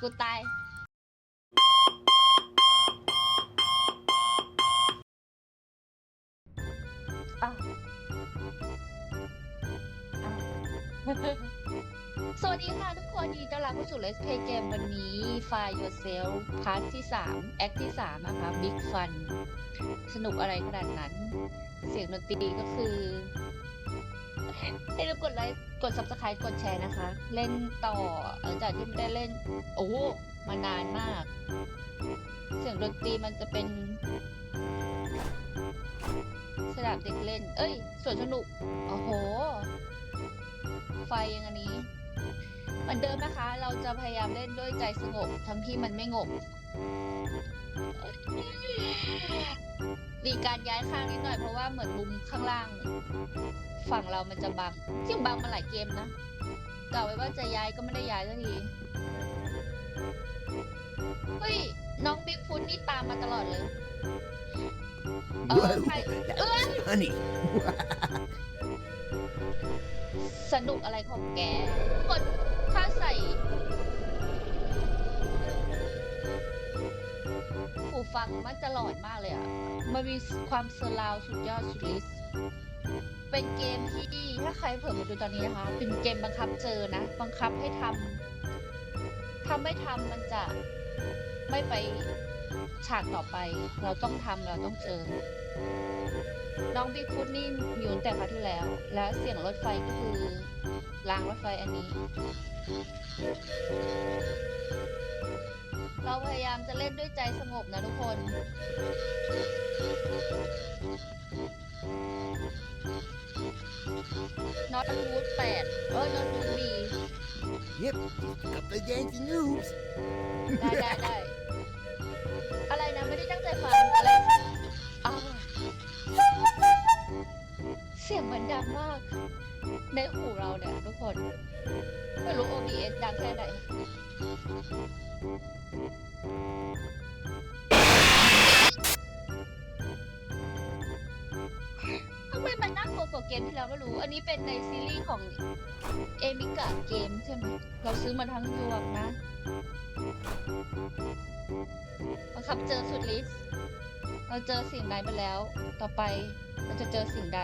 กูตายอ้าวอ้าวสวัสดีค่ะทุกคนยินดีต้อนรับเข้าสู่ Let's Play Game วันนี้ Fire Yourself พาร์ทที่ 3 แอคที่ 3 นะคะ Big Fun สนุกอะไรขนาดนั้น เสียงดนตรีก็คืออย่าลืมกดไลค์ กด Subscribe กดแชร์นะคะ เล่นต่อหลังจากที่ไม่ได้เล่น โอ้โมานานมาก เสียงดนตรีมันจะเป็นสนามเด็กเล่น เอ้ยสวนสนุก โอ้โห ไฟอยังอันนี้เหมือนเดิมนะคะ เราจะพยายามเล่นด้วยใจสงบ ทั้งที่มันไม่งบ มีการย้ายข้างนิดหน่อยเพราะว่าเหมือนมุมข้างล่าง ฝั่งเรามันจะบังจริงบังมาหลายเกมนะกล่าวไว้ว่าจะย้ายก็ไม่ได้ย้ายสักทีเฮ้ยน้องบิ๊กฟุตนี่ตามมาตลอดเลย เออ Whoa, ใครเออ honey. สนุกอะไรของแก กดถ้าใส่หูฟังมันจะหลอนมากเลยอะ มันมีความเซอร์ราวด์สุดยอดสุดฤทธิ์ เป็นเกมที่ถ้าใครเผื่อมาดูตอนนี้นะคะ เป็นเกมบังคับเจอนะ บังคับให้ทำทำไม่ทำมันจะไม่ไปฉากต่อไป เราต้องทำเราต้องเจอ น้องบิ๊กฟุตนี่อยู่แต่คราที่แล้ว แล้วเสียงรถไฟก็คือรางรถไฟอันนี้ เราพยายามจะเล่นด้วยใจสงบนะทุกคน นอตวูดแปดเออนอตวูดบี Yep, couple of dancing moves. ได้ได้ได้อะไรนะไม่ได้ตั้งใจฟังอะไรอ้าวเสียงมันดังมาก ในหูเราเนี่ยทุกคน ไม่รู้ OBS ดังแค่ไหน รู้ อันนี้เป็นในซีรีส์ของเอมิกะเกมใช่ไหมเราซื้อมาทั้งยวงนะบังคับเจอสุดลิสต์เราเจอสิ่งใดไปแล้ว ต่อไปเราจะเจอสิ่งใด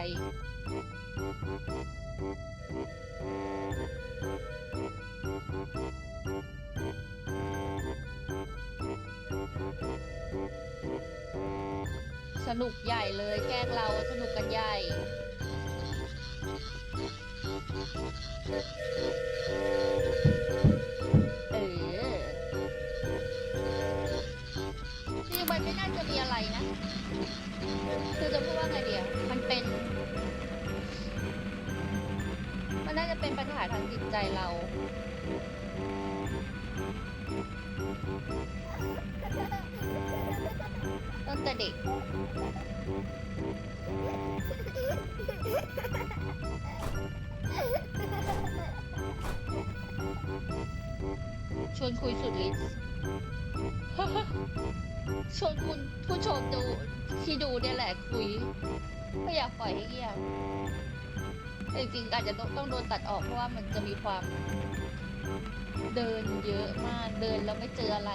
สนุกใหญ่เลยแกล้งเราสนุกกันใหญ่ เออจริงๆมันไม่น่าจะมีอะไรนะ คือจะพูดว่าไงเดียวมันเป็น มันน่าจะเป็นปัญหาทางจิตใจเราตั้งแต่เด็ก วนคุยสุดฤทธิ์ชวนคุณผู้ชมดูที่ดูเนี่ยแหละคุย ไม่อยากปล่อยให้เงียบแต่จริงๆอาจจะต้องต้องโดนตัดออกเพราะว่ามันจะมีความ เดินเยอะมากเดินแล้วไม่เจออะไร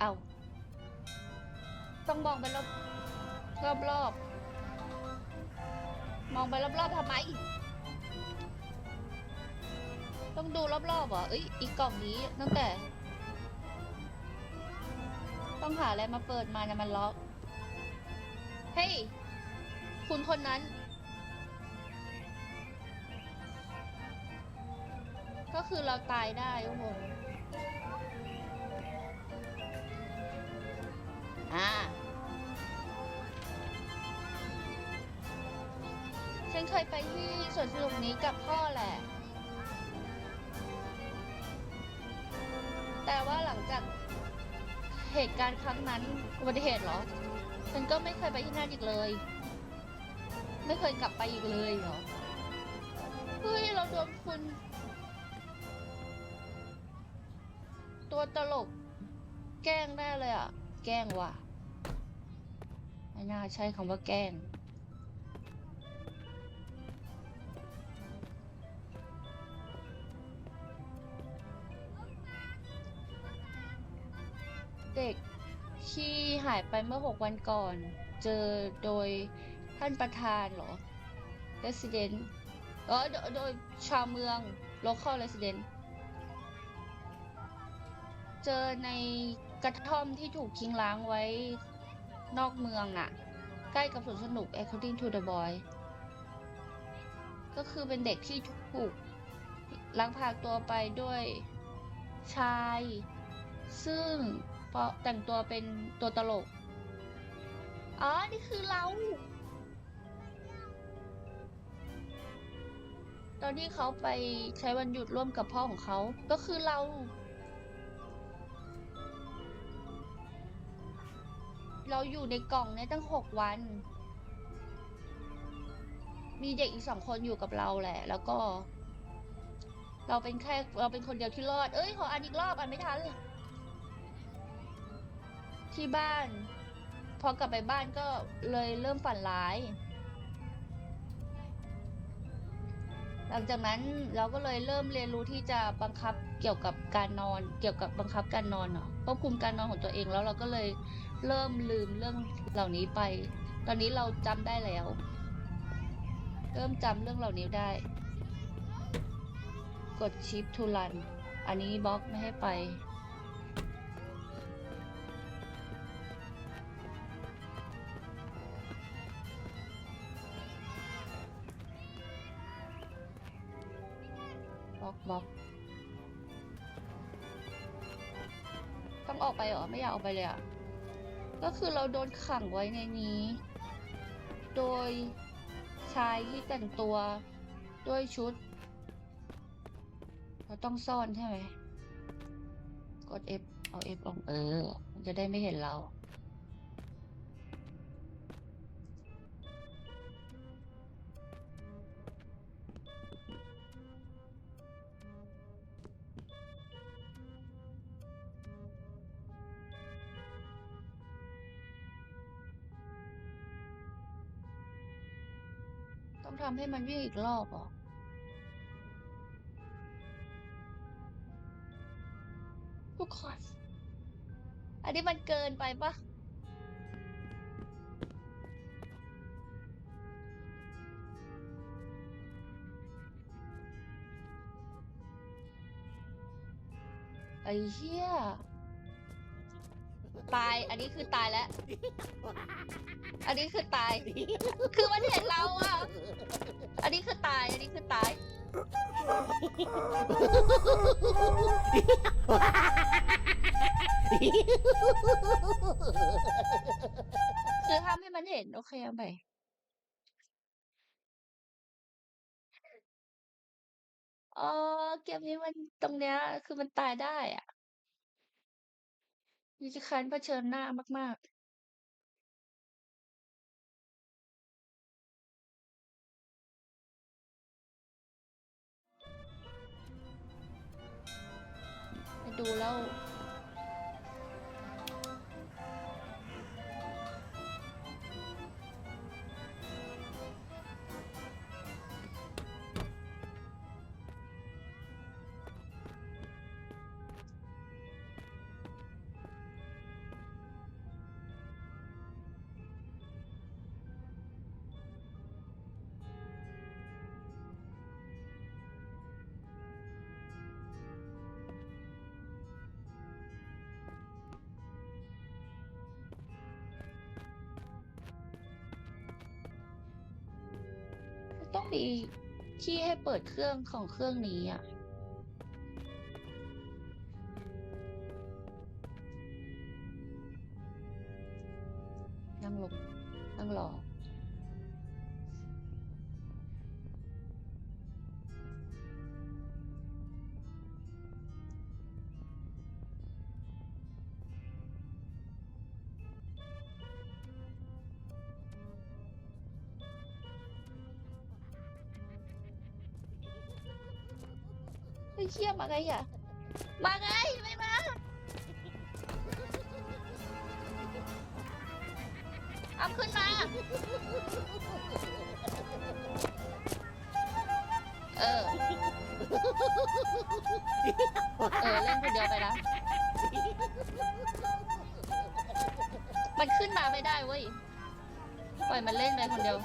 เอาต้องมองไปรอบรอบรอบมองไปรอบรอบๆทำไม ต้องดูรอบๆเหรอเอ้ยอีกกล่องนี้ตั้งแต่ ต้องหาอะไรมาเปิดมานะมันล็อก เฮ้ย คุณคนนั้น ก็คือเราตายได้ทุกคน อ่าฉันเคยไปที่สวนสนุกนี้กับพ่อแหละ แต่ว่าหลังจากเหตุการณ์ครั้งนั้นอุบัติเหตุเหรอ ฉันก็ไม่เคยไปที่นั่นอีกเลย ไม่เคยกลับไปอีกเลยเหรอ เฮ้ย เราโดนคุณ ตัวตลก แกล้งแน่เลยอะ แกล้งว่ะ ไม่น่าใช้คำว่าแกล้งเด็กที่หายไปเมื่อหกวันก่อน เจอโดยท่านประธานเหรอ resident เออโดยชาวเมือง local resident เจอในกระท่อมที่ถูกทิ้งล้างไว้ นอกเมืองน่ะใกล้กับสวนสนุก according to the boy ก็คือเป็นเด็กที่ถูกลักพาตัวไปด้วยชาย ซึ่งแต่งตัวเป็นตัวตลก อ๋อ นี่คือเรา ตอนที่เขาไปใช้วันหยุดร่วมกับพ่อของเขา ก็คือเรา เราอยู่ในกล่องเนี่ยตั้งหกวัน มีเด็กอีกสองคนอยู่กับเราแหละ แล้วก็ เราเป็นแค่เราเป็นคนเดียวที่รอด เอ้ยขออ่านอีกรอบอ่านไม่ทันที่บ้าน พอกลับไปบ้านก็เลยเริ่มฝันร้าย หลังจากนั้นเราก็เลยเริ่มเรียนรู้ที่จะบังคับเกี่ยวกับการนอน เกี่ยวกับบังคับการนอนเนาะควบคุมการนอนของตัวเองแล้วเราก็เลยเริ่มลืมเรื่องเหล่านี้ไป ตอนนี้เราจำได้แล้ว เริ่มจำเรื่องเหล่านี้ได้ กดชิปทูลัน อันนี้บล็อกไม่ให้ไป บล็อก ต้องออกไปเหรอ ไม่อยากออกไปเลยอะก็คือเราโดนขังไว้ในนี้ โดยชายที่แต่งตัวด้วยชุด เราต้องซ่อนใช่ไหม กด F เอา F ลงเออ มันจะได้ไม่เห็นเรา ให้มันวิ่งอีกรอบเหรอทุกคนอันนี้มันเกินไปปะไอ้เหี้ย ตาย อันนี้คือตายแล้ว อันนี้คือตาย คือมันเห็นเราอะอันนี้คือตาย อันนี้คือตาย คือห้ามให้มันเห็น โอเคเอาไปเออเกมนี้มันตรงเนี้ย คือมันตายได้อะ ดิฉันเผชิญหน้ามาก ๆไปดูแล้ว มีที่ให้เปิดเครื่องของเครื่องนี้อะ นั่งลงนั่งรอ เชี่ยมาไงอะ มาไงไม่มาเอาขึ้นมา เออ เออ เล่นคนเดียวไปนะ มันขึ้นมาไม่ได้เว้ย ปล่อยมันเล่นไปคนเดียว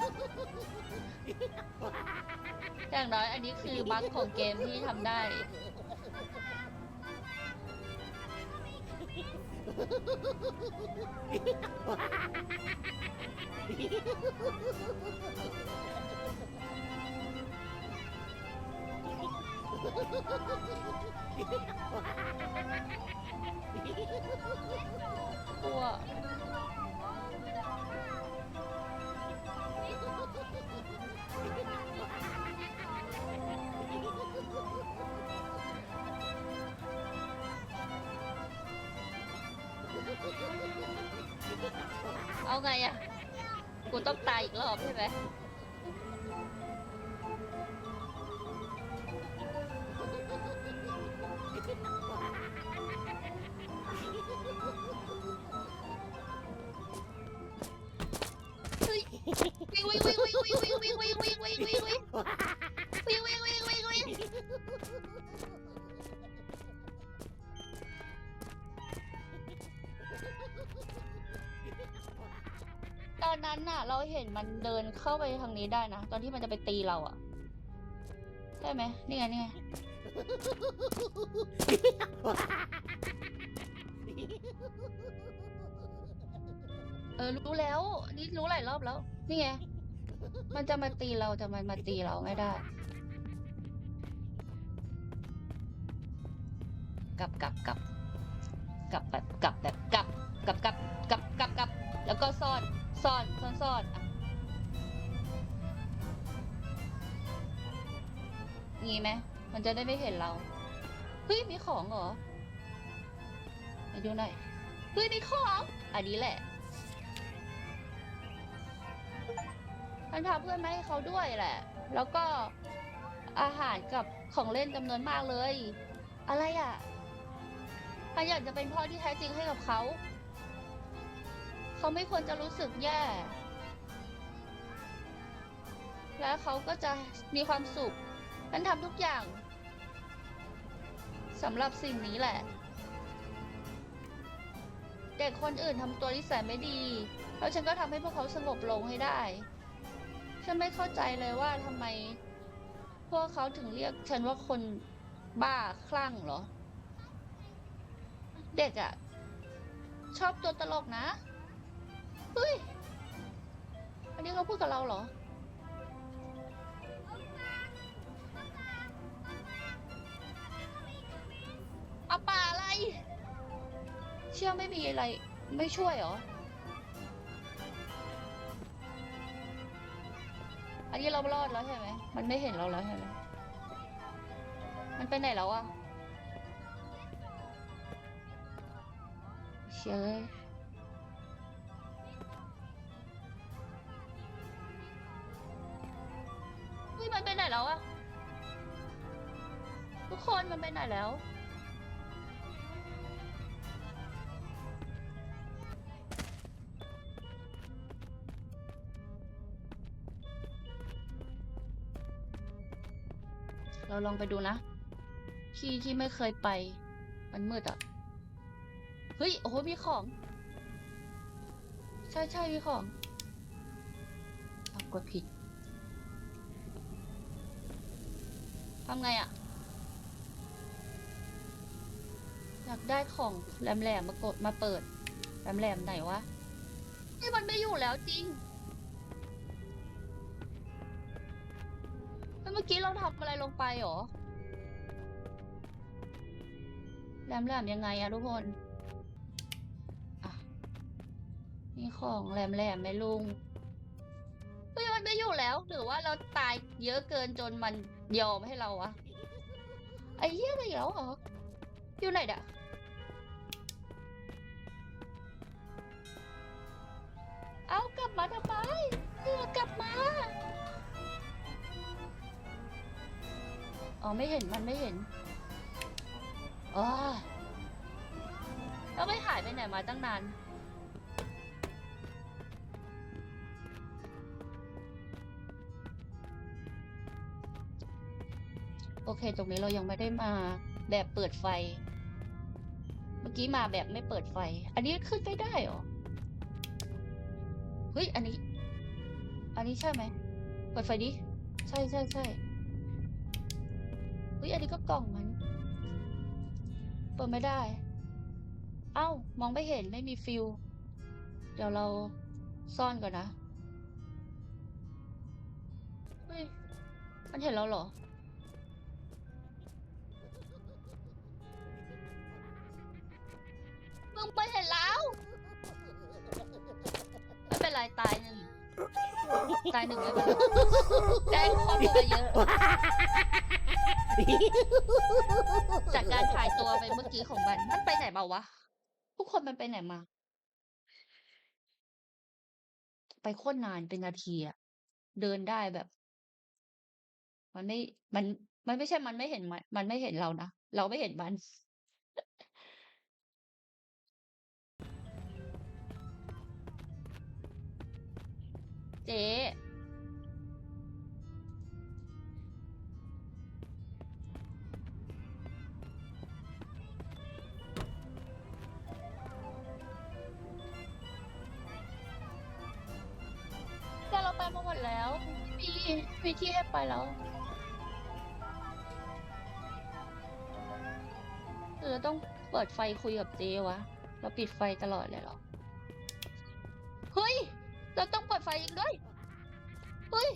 อย่างน้อยอันนี้คือบั๊กของเกมที่ทำได้ กลัว เอาไงอะ กูต้องตายอีกรอบใช่ไหม เข้าไปทางนี้ได้นะ ตอนที่มันจะไปตีเราอะใช่ไหมนี่ไงนี่ไงเออรู้แล้วนนี่รู้หลายรอบแล้ว นี่ไง มันจะมาตีเราจะมันมาตีเราไม่ได้ กลับกลับกลับ จะได้ไม่เห็นเรา เฮ้ย มีของเหรอไปดูหน่อย เฮ้ย มีของ อันนี้แหละมันพาเพื่อนมาให้เขาด้วยแหละ แล้วก็อาหารกับของเล่นจำนวนมากเลย อะไรอะพยายามจะเป็นพ่อที่แท้จริงให้กับเขา เขาไม่ควรจะรู้สึกแย่ และเขาก็จะมีความสุขมันทำทุกอย่าง สำหรับสิ่งนี้แหละ เด็กคนอื่นทำตัวนิสัยไม่ดี แล้วฉันก็ทำให้พวกเขาสงบลงให้ได้ ฉันไม่เข้าใจเลยว่าทำไม พวกเขาถึงเรียกฉันว่าคนบ้าคลั่งเหรอ เด็กอะ่ะ ชอบตัวตลกนะ เฮ้ย อันนี้เขาพูดกับเราเหรอ เอาป่าอะไร เชื่อไม่มีอะไร ไม่ช่วยเหรอ อันนี้เรารอดแล้วใช่ไหม มันไม่เห็นเราแล้วใช่ไหม มันไปไหนแล้วอะเชื่อเลยเฮ้ยมันไปไหนแล้วอะทุกคนมันไปไหนแล้ว เราลองไปดูนะ ที่ที่ไม่เคยไป มันมืดอะ เฮ้ย โอ้โห มีของ ใช่ใช่มีของอากดผิดทำไงอะ อยากได้ของแหลมๆมากดมาเปิดแหลมๆไหนวะ นี่มันไม่อยู่แล้วจริง มื่อกี้เราทำอะไรลงไปหรอแหลมแหลมยังไงอะทุกคนอะนี่ของแหลมแหลมไหมลุงเฮ้ยมันไม่อยู่แล้ว หรือว่าเราตายเยอะเกินจนมันยอมให้เราอะไอ้เหี้ยอะไรอีกแล้วเหรอ อยู่ไหนดะเอากลับมาทำไมเออกลับมา อ๋อไม่เห็นมันไม่เห็นอ้ยแล้วไม่หายไปไหนมาตั้งนานโอเค ตรงนี้เรายังไม่ได้มาแบบเปิดไฟ เมื่อกี้มาแบบไม่เปิดไฟ อันนี้ขึ้นไปได้หรอ เฮ้ย อันนี้ อันนี้ใช่ไหม เปิดไฟดิ ใช่ใช่ใช่เฮ้ยอันนี้ก็กล่องมัน เปิดไม่ได้ เอ้า มองไม่เห็นไม่มีฟิลเดี๋ยวเราซ่อนก่อนนะ เฮ้ย มันเห็นเราเหรอ มึงไปเห็นแล้วไม่เป็นไรตายหนึ่งตายหนึ่งไม่เป็นไรได้ขอมูลมาเยอะ จากการถ่ายตัวไปเมื่อกี้ของมัน มันไปไหนมาวะ ทุกคนมันไปไหนมา ไปโคตรนานเป็นนาทีอะเดินได้แบบ มันไม่ มัน มันไม่ใช่ มันไม่เห็น มัน มันไม่เห็นเรานะ เราไม่เห็นมัน เจ๊ มีที่ให้ไปแล้วหรือเราต้องเปิดไฟคุยกับเจวะ เราปิดไฟตลอดเลยเหรอ เฮ้ย เราต้องเปิดไฟอีกด้วย เฮ้ย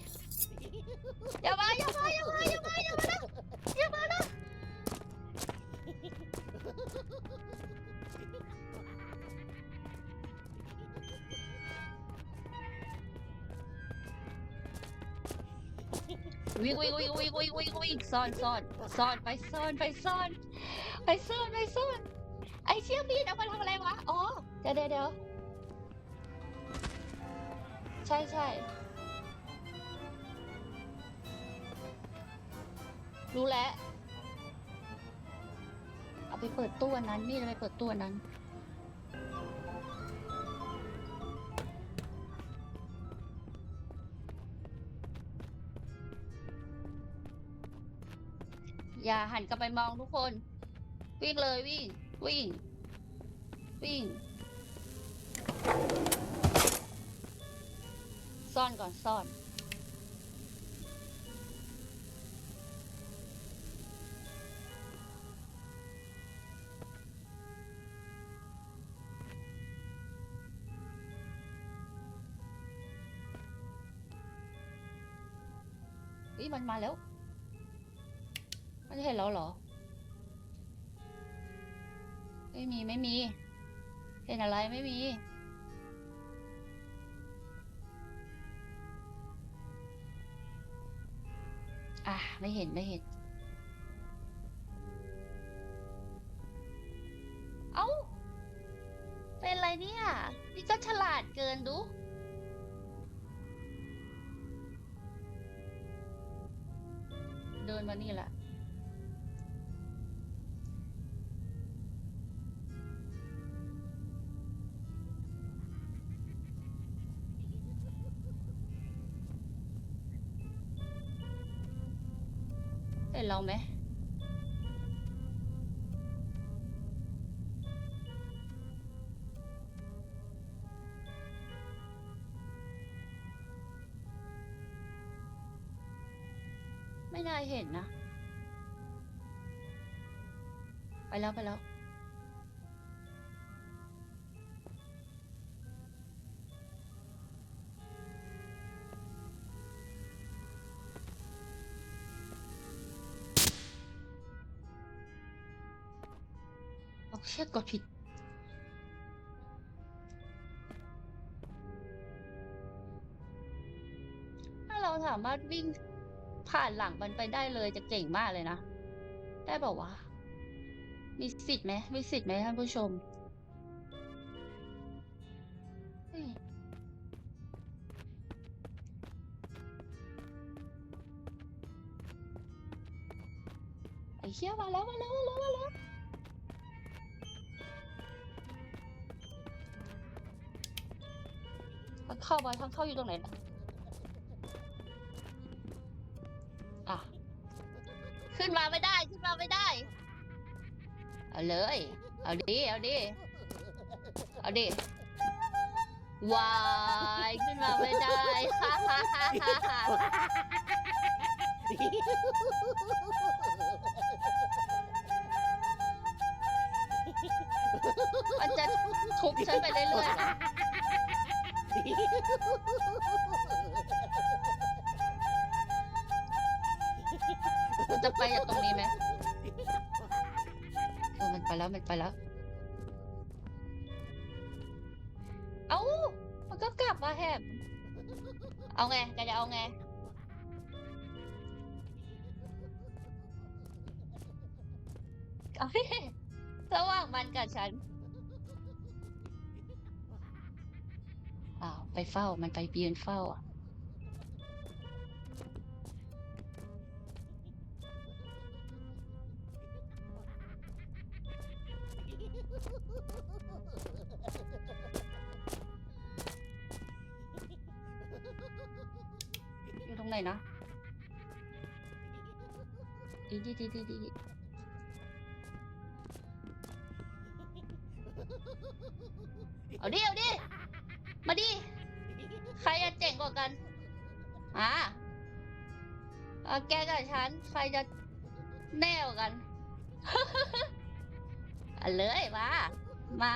อย่ามาอย่ามาอย่ามาอย่ามาอย่ามา วิ่งวิ่งวิ่งวิ่งวิ่งวิ่งวิ่งซ่อนซ่อนซ่อนไปซ่อนไปซ่อนไปซ่อนไปซ่อนไอเชี่ยมีดเอามาทำอะไรวะอ๋อเดี๋ยวเดี๋ยวเดี๋ยวใช่ใช่รู้แล้วเอาไปเปิดตู้อันนั้นนี่จะไปเปิดตู้อันนั้น อย่าหันกลับไปมองทุกคน วิ่งเลยวิ่ง วิ่ง วิ่ง ซ่อนก่อนซ่อนเฮ้ยมันมาแล้ว มันเห็นเราเหรอ ไม่มีไม่มี เห็นอะไรไม่มีอะไม่เห็นไม่เห็น เอ้า เป็นอะไรเนี่ย นี่ก็ฉลาดเกินดู เดินมานี่แหละ นเราไหมไม่ได้เห็นนะ ไปแล้ว ไปแล้ว เชือกกดผิด ถ้าเราสามารถวิ่งผ่านหลังมันไปได้เลยจะเก่งมากเลยนะ ได้บอกว่าวะมีสิทธิ์ไหมมีสิทธิ์ไหมท่านผู้ชมไอ้เชี่ยวมาแล้วมาแล้วมาแล้ว เข้าบอยทางเข้าอยู่ตรงไหนนะอะ ขึ้นมาไม่ได้ ขึ้นมาไม่ได้ เอาเลย เอาดิ เอาดิ เอาดิวายขึ้นมาไม่ได้ฮ่าฮ่าฮ่าฮ่าฮ่ามันจะทุบฉันไปเรื่อยๆเหรอมัน จะไปจากตรงนี้ไหมเออมันไปแล้วมันไปแล้ว เอ้า มันก็กลับมาแฮมเอาไงกจะเอาไงเอาดิระว่างมันกับฉัน ไปเฝ้า มันไปเบียนเฝ้าอะอยู่ตรงไหนนะดีดีดีดีดีดีเอาดิ เอาดิ มาดิ ใครจะเจ๋งกว่ากันอะเอาแกกับฉันใครจะแน่วกันเอาเลยมา มา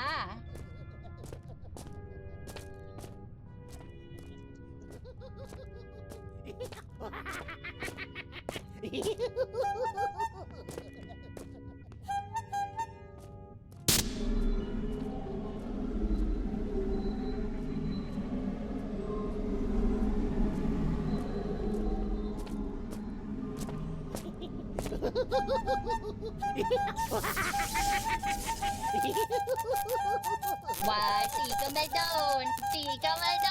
วายตีก็ไม่โดนตีก็ไม่โด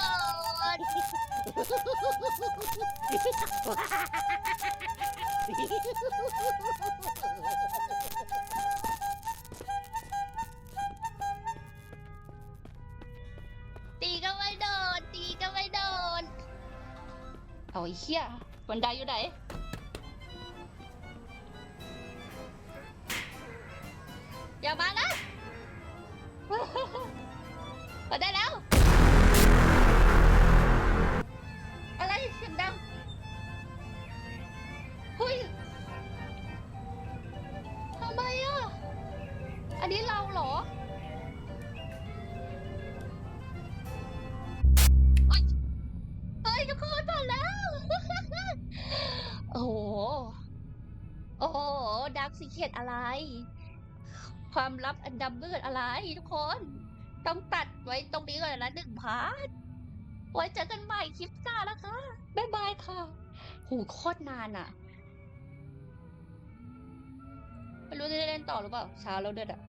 นตีก็ไม่โดนตีก็ไม่โดนเอาไอ้เหี้ยบันไดอยู่ไหน ดาร์กซีเคตอะไร ความลับอันดำเบื่อะไรทุกคน ต้องตัดไว้ตรงนี้ก่อนนะหนึ่งพาร์ทไว้เจอกันใหม่คลิปหน้าแล้วคะบ๊ายบายค่ะ หูโคตรนานอะไม่รู้จะเล่นต่อหรือเปล่า ช้าแล้วเด็ดอะ